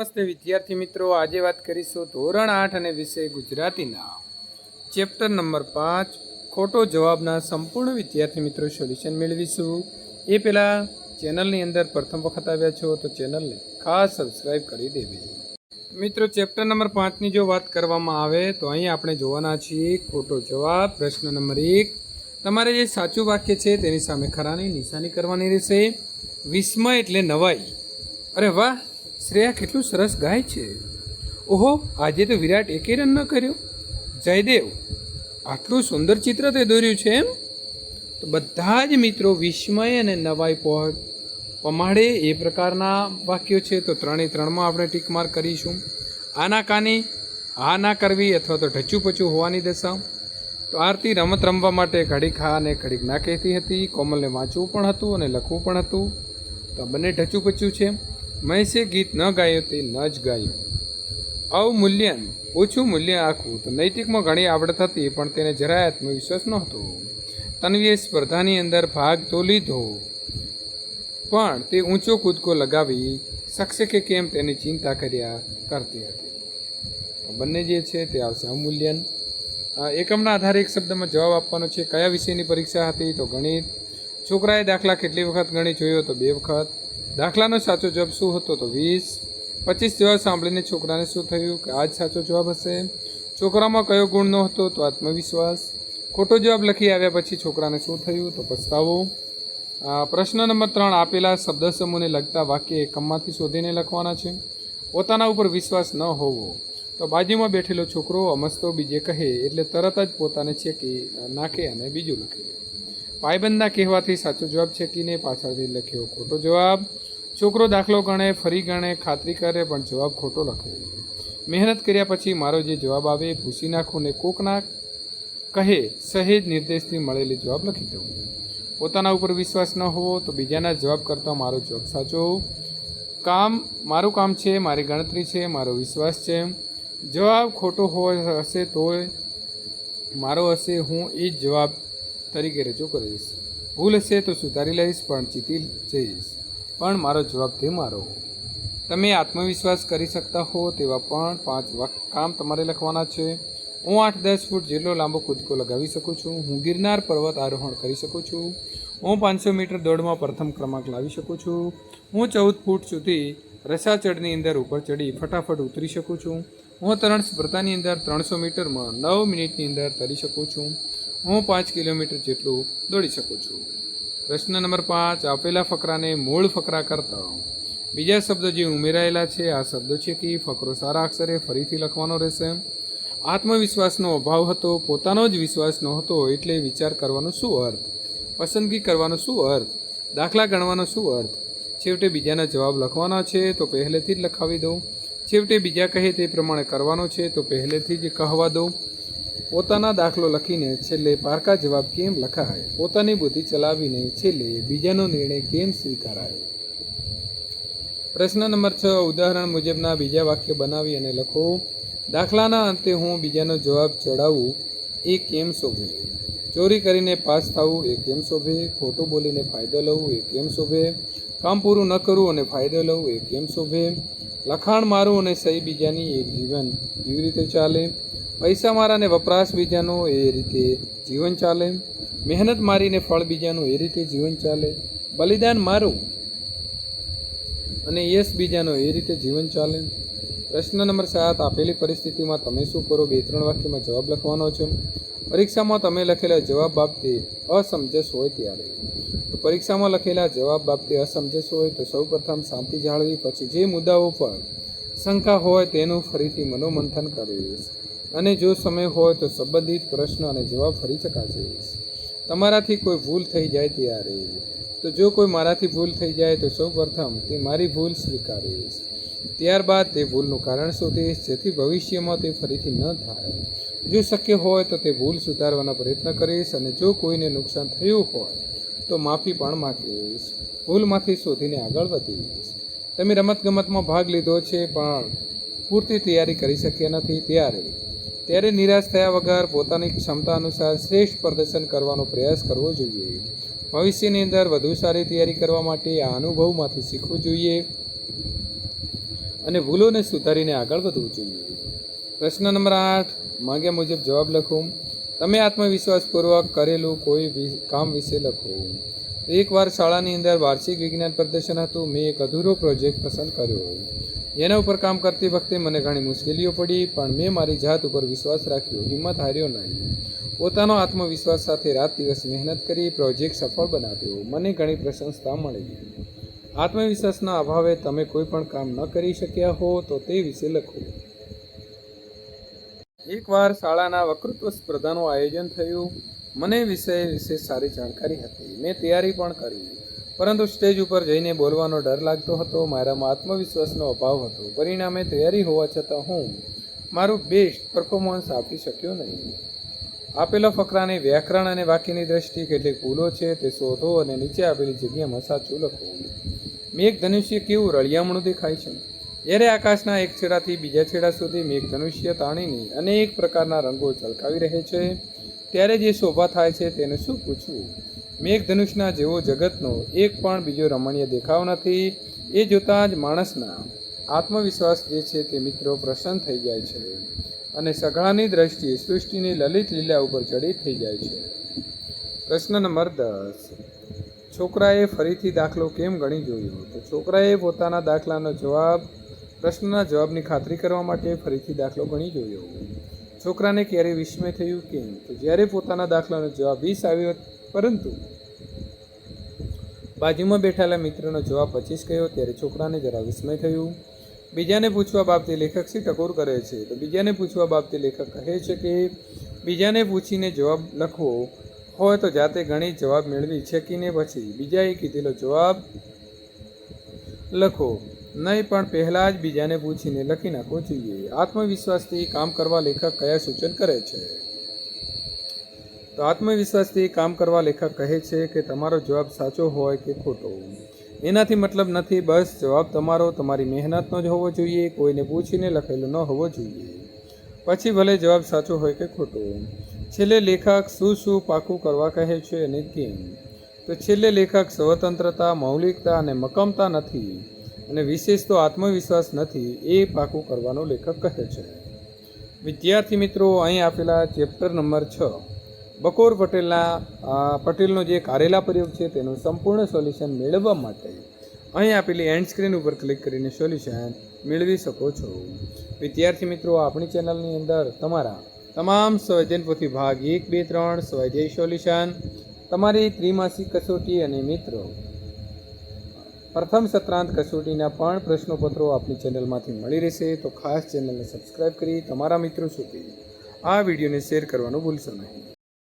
નમસ્તે વિદ્યાર્થી મિત્રો, આજે વાત કરીશું ધોરણ આઠ અને વિષય ગુજરાતીના ચેપ્ટર નંબર પાંચ, ખોટો જવાબના સંપૂર્ણ વિદ્યાર્થી મિત્રો સોલ્યુશન મેળવીશું. એ પહેલાં ચેનલની અંદર પ્રથમ વખત આવ્યા છો તો ચેનલને ખાસ સબસ્ક્રાઈબ કરી દેવી મિત્રો ચેપ્ટર નંબર પાંચની જો વાત કરવામાં આવે તો અહીં આપણે જોવાના છીએ ખોટો જવાબ. પ્રશ્ન નંબર એક, તમારે જે સાચું વાક્ય છે તેની સામે ખરાની નિશાની કરવાની રહેશે. વિસ્મય એટલે નવાઈ. અરે વાહ! શ્રેયા કેટલું સરસ ગાય છે. ઓહો, આજે તો વિરાટ એકે રન ન કર્યો. જયદેવ, આટલું સુંદર ચિત્ર તે દોર્યું છે એમ? તો બધા જ મિત્રો વિસ્મય અને નવાઈ પહોંચ. પમાડે એ પ્રકારના વાક્યો છે, તો ત્રણે ત્રણમાં આપણે ટીક માર્ક કરીશું. આના કાની, આ ના કરવી અથવા તો ઢચું પચું હોવાની દશા. તો આરતી રમત રમવા માટે ઘડીક હા અને ઘડીક ના કહેતી હતી. કોમલને વાંચવું પણ હતું અને લખવું પણ હતું. તો બંને ઢચું પચું છે. મહેશે ગીત ન ગાયું તે ન જ ગાયું. અવમૂલ્યન ઓછું મૂલ્ય આખવું તો નૈતિકમાં ઘણી આવડત હતી પણ તેને જરાય આત્મવિશ્વાસ નહોતો. તન્વીએ સ્પર્ધાની અંદર ભાગ તો લીધો, પણ તે ઊંચો કૂદકો લગાવી શકશે કે કેમ તેની ચિંતા કર્યા કરતી હતી. બંને જે છે તે આવશે. અવમૂલ્યન એકમના આધારે એક શબ્દમાં જવાબ આપવાનો છે, કયા વિષયની પરીક્ષા હતી? તો ગણિત. છોકરાએ દાખલા કેટલી વખત ગણિત જોયો? તો બે વખત. દાખલાનો સાચો જવાબ શું હતો તો વીસ. પચીસ જવાબ સાંભળીને છોકરાને શું થયું કે આ જ સાચો જવાબ હશે? છોકરામાં કયો ગુણ ન હતો તો આત્મવિશ્વાસ. ખોટો જવાબ લખી આવ્યા પછી છોકરાને શું થયું તો પસ્તાવો. પ્રશ્ન નંબર ત્રણ, આપેલા શબ્દ સમૂહને લગતા વાક્ય એકમમાંથી શોધીને લખવાના છે. પોતાના ઉપર વિશ્વાસ ન હોવો તો બાજુમાં બેઠેલો છોકરો અમસ્તો બીજે કહે એટલે તરત જ પોતાને છેકી, નાખે અને બીજું લખે. પાયબંધના કહેવાથી સાચો જવાબ છે કે નહીં પાછળથી લખ્યો ખોટો જવાબ. છોકરો દાખલો ગણે, ફરી ગણે, ખાતરી કરે, પણ જવાબ ખોટો લખે. મહેનત કર્યા પછી મારો જે જવાબ આવે એ ભૂસી નાખું ને કોકના કહે સહેજ નિર્દેશથી મળેલી જવાબ લખી દઉં. પોતાના ઉપર વિશ્વાસ ન હોવો તો બીજાના જવાબ કરતાં મારો જવાબ સાચો. કામ, મારું કામ છે, મારી ગણતરી છે, મારો વિશ્વાસ છે. જવાબ ખોટો હોય હશે તોય મારો હશે, હું એ જ જવાબ તરીકે રજૂ કરીશ. ભૂલ હશે તો સુધારી લઈશ, પણ જીતી જઈશ. પણ મારો જવાબ તે મારો. તમે આત્મવિશ્વાસ કરી શકતા હો તેવા પણ પાંચ કામ તમારે લખવાના છે. હું આઠ દસ ફૂટ જેટલો લાંબો કૂદકો લગાવી શકું છું. હું ગિરનાર પર્વત આરોહણ કરી શકું છું. હું પાંચસો મીટર દોડમાં પ્રથમ ક્રમાંક લાવી શકું છું. હું ચૌદ ફૂટ સુધી રસાચડની અંદર ઉપર ચડી ફટાફટ ઉતરી શકું છું. હું તરણ સ્પર્ધાની અંદર ત્રણસો મીટરમાં નવ મિનિટની અંદર તરી શકું છું. હું પાંચ કિલોમીટર જેટલું દોડી શકું છું. પ્રશ્ન નંબર પાંચ, આપેલા ફકરાને મૂળ ફકરા કરતા બીજા શબ્દો જે ઉમેરાયેલા છે, આ શબ્દો છે કે ફકરો સારા અક્ષરે ફરીથી લખવાનો રહેશે. આત્મવિશ્વાસનો અભાવ હતો, પોતાનો જ વિશ્વાસ નહોતો હતો એટલે વિચાર કરવાનો શું અર્થ? પસંદગી કરવાનો શું અર્થ? દાખલા ગણવાનો શું અર્થ? છેવટે બીજાના જવાબ લખવાના છે, તો પહેલેથી જ લખાવી દો છેવટે બીજા કહે તે પ્રમાણે કરવાનો છે, તો પહેલેથી જ કહેવા દો પોતાના દાખલો લખીને છેલ્લે પારકા જવાબ કેમ લખાય? પોતાની બુદ્ધિ ચલાવીને છેલ્લે બીજાનો નિર્ણય કેમ સ્વીકારાય? પ્રશ્ન નંબર છ, ઉદાહરણ મુજબના બીજા વાક્ય બનાવી અને લખો, દાખલાના અંતે હું બીજાનો જવાબ ચડાવું, એ કેમ શોભે? ચોરી કરીને પાસ થવું, એ કેમ શોભે? ખોટું બોલીને ફાયદો લવું એ કેમ શોભે? કામ પૂરું ન કરવું અને ફાયદો લવું એ કેમ શોભે? લખાણ મારું અને સહી બીજાની એક જીવન કેવી રીતે ચાલે? પૈસા મારા અને વપરાશ બીજાનો એ રીતે જીવન ચાલે. મહેનત મારીને ફળ બીજાનું એ રીતે જીવન ચાલે. બલિદાન મારું અને યશ બીજાનો એ રીતે જીવન ચાલે. પ્રશ્ન નંબર સાત, આપેલી પરિસ્થિતિમાં તમે શું કરો? બે ત્રણ વાક્યમાં જવાબ લખવાનો છે. પરીક્ષામાં તમે લખેલા જવાબ બાબતે અસમજસ હોય ત્યારે. પરીક્ષામાં લખેલા જવાબ બાબતે અસમજસ હોય તો સૌ પ્રથમ શાંતિ જાળવી. પછી જે મુદ્દાઓ પર શંકા હોય તેનું ફરીથી મનોમંથન કરીશ અને જો સમય હોય તો સંબંધિત પ્રશ્ન અને જવાબ ફરી શકાશે તમારાથી કોઈ ભૂલ થઈ જાય ત્યારે. તો જો કોઈ મારાથી ભૂલ થઈ જાય તો સૌ પ્રથમ તે મારી ભૂલ સ્વીકારીશ ત્યારબાદ તે ભૂલનું કારણ શોધીશ જેથી ભવિષ્યમાં તે ફરીથી ન થાય. જો શક્ય હોય તો તે ભૂલ સુધારવાના પ્રયત્ન કરીશ અને જો કોઈને નુકસાન થયું હોય તો માફી પણ માગીશ ભૂલમાંથી શોધીને આગળ વધીશ તમે રમતગમતમાં ભાગ લીધો છે, પણ પૂરતી તૈયારી કરી શક્યા નથી ત્યારે. ત્યારે નિરાશ થયા વગર પોતાની ક્ષમતા અનુસાર શ્રેષ્ઠ પ્રદર્શન કરવાનો પ્રયાસ કરવો જોઈએ. ભવિષ્યની અંદર વધુ સારી તૈયારી કરવા માટે આ અનુભવમાંથી શીખવું જોઈએ અને ભૂલોને સુધારીને આગળ વધવું જોઈએ. પ્રશ્ન નંબર આઠ, માંગ્યા મુજબ જવાબ લખો. તમે આત્મવિશ્વાસપૂર્વક કરેલું કોઈ કામ વિશે લખો. એકવાર શાળાની અંદર વાર્ષિક વિજ્ઞાન પ્રદર્શન હતું, મેં એક અધૂરો પ્રોજેક્ટ પસંદ કર્યો. એના ઉપર કામ કરતી વખતે મને ઘણી મુશ્કેલીઓ પડી, પણ મેં મારી જાત ઉપર વિશ્વાસ રાખ્યો, હિંમત હાર્યો નહીં. પોતાનો આત્મવિશ્વાસ સાથે રાત દિવસ મહેનત કરી પ્રોજેક્ટ સફળ બનાવ્યો. મને ઘણી પ્રશંસા મળી. આત્મવિશ્વાસના અભાવે તમે કોઈ પણ કામ ન કરી શક્યા હો, તો તે વિશે લખો. એકવાર શાળાના વક્તૃત્વ સ્પર્ધાનું આયોજન થયું. મને વિષય વિશે સારી જાણકારી હતી. મેં તૈયારી પણ કરી. પરંતુ સ્ટેજ ઉપર જઈને બોલવાનો ડર લાગતો હતો, મારામાં આત્મવિશ્વાસનો અભાવ હતો. પરિણામે તૈયારી હોવા છતાં હું મારું બેસ્ટ પરફોર્મન્સ આપી શક્યો નહીં. આપેલા ફકરાની વ્યાકરણ અને વાક્યની દ્રષ્ટિએ કેટલીક ભૂલો છે, તે શોધો અને નીચે આપેલી જગ્યામાં સાચું લખો. મેઘ ધનુષ્ય કેવું રળિયામણું દેખાય છે? જ્યારે આકાશના એક છેડાથી બીજા છેડા સુધી મેઘ ધનુષ્ય તાણીની અનેક પ્રકારના રંગો ઝલકાવી રહે છે, ત્યારે જે શોભા થાય છે તેને શું પૂછવું? મેઘ ધનુષના જેવો જગતનો એક પણ બીજો રમણીય દેખાવ નથી, એ જોતાં જ માણસના આત્મવિશ્વાસ જે છે તે મિત્રો પ્રસન્ન થઈ જાય છે અને સઘળાની દ્રષ્ટિએ સૃષ્ટિની લલિત લીલા ઉપર ચડી થઈ જાય છે. પ્રશ્ન નંબર દસ. છોકરાએ ફરીથી દાખલો કેમ ગણી જોયો? તો છોકરાએ પોતાના દાખલાનો જવાબ, પ્રશ્નના જવાબની ખાતરી કરવા માટે ફરીથી દાખલો ગણી જોયો. છોકરાને ક્યારે વિસ્મય થયું કેમ? તો જ્યારે પોતાના દાખલાનો જવાબ વીસ આવ્યો, પરંતુ બાજુમાં બેઠેલા મિત્રનો જવાબ પચીસ કહ્યો, ત્યારે છોકરાને જરા વિસ્મય થયું. બીજાને પૂછવા બાબતે લેખક શી ટકોર કરે છે? તો બીજાને પૂછવા બાબતે લેખક કહે છે કે, બીજાને પૂછીને જવાબ લખવો હોય તો જાતે ઘણી જવાબ મેળવી છેકીને પછી બીજાએ કીધેલો જવાબ લખો. નહીં, પણ પહેલાં જ બીજાને પૂછીને લખી નાખવું જોઈએ. આત્મવિશ્વાસથી કામ કરવા લેખક કયા સૂચન કરે છે? તો આત્મવિશ્વાસથી કામ કરવા લેખક કહે છે કે તમારો જવાબ સાચો હોય કે ખોટો. એનાથી મતલબ નથી, બસ જવાબ તમારો, તમારી મહેનતનો જ હોવો જોઈએ, કોઈને પૂછીને લખેલો ન હોવો જોઈએ. પછી ભલે જવાબ સાચો હોય કે ખોટો. છેલ્લે લેખક શું શું પાકું કરવા કહે છે અને કેમ? તો છેલ્લે લેખક સ્વતંત્રતા, મૌલિકતા અને મક્કમતા નથી. અને વિશેષ તો આત્મવિશ્વાસ નથી, એ પાકું કરવાનો લેખક કહે છે. વિદ્યાર્થી મિત્રો, અહીં આપેલા ચેપ્ટર નંબર છ, બકોર પટેલના પટેલનો જે કારેલા પ્રયોગ છે, તેનું સંપૂર્ણ સોલ્યુશન મેળવવા માટે અહીં આપેલી એન્ડ સ્ક્રીન ઉપર ક્લિક કરીને સોલ્યુશન મેળવી શકો છો. વિદ્યાર્થી મિત્રો, આપણી ચેનલની અંદર તમારા તમામ સ્વજન પોથી ભાગ એક, બે, ત્રણ સ્વાધ્યાય સોલ્યુશન, તમારી ત્રિમાસિક કસોટી અને મિત્રો પ્રથમ સત્રાંત કસોટીના પણ પ્રશ્નોપત્રો આપની ચેનલમાંથી મળી રહેશે. તો ખાસ ચેનલને સબસ્ક્રાઈબ કરી તમારા મિત્રો સુધી આ વિડીયોને શેર કરવાનું ભૂલશો નહીં.